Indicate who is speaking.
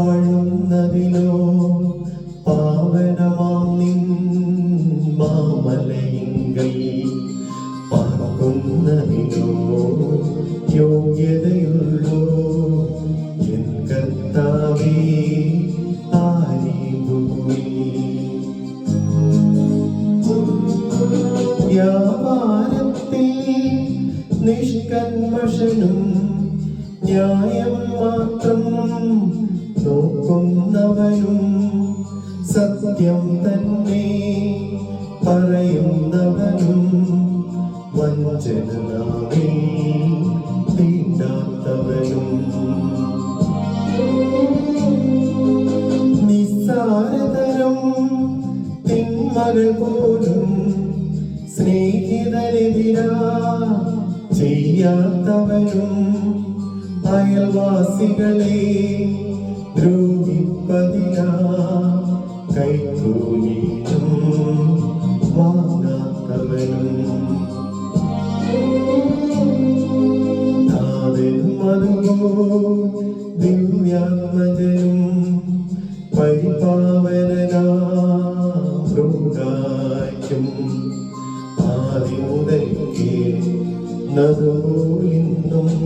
Speaker 1: വാഴുന്നതിനോ പാവനമാം നിൻ മാമലയിങ്കൽ പാർക്കുന്നതിനോ യോഗ്യതയുള്ളോ? എൻ കർത്താവേ വ്യാപാരത്തിൽ നിഷ്കന്മഷനും ന്യായം മാത്രം നോക്കുന്നവനും സത്യം തന്നെ പറയുന്നവനും വഞ്ചനാവിൽ തീണ്ടാത്തവനും. നിസ്സാരതരം തിന്മകൾ പോലും സ്നേഹിതനെതിരാ ചെയ്യാത്തവനും അയൽവാസികളെ ദ്രോഹിപ്പതിനാ കൈക്കൂലിയും വാങ്ങാത്തവനും ദിവ്യാത്മജനും പരിപാവനാകായ്ക്കും ആദിമുതൽക്കേ நரமோ இன்னும்